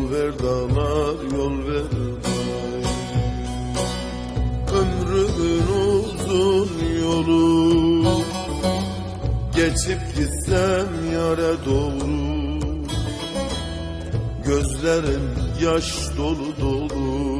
Yol ver dağlar yol ver bana Ömrümün uzun yolu Geçip gitsem yare doğru. Gözlerim yaş dolu dolu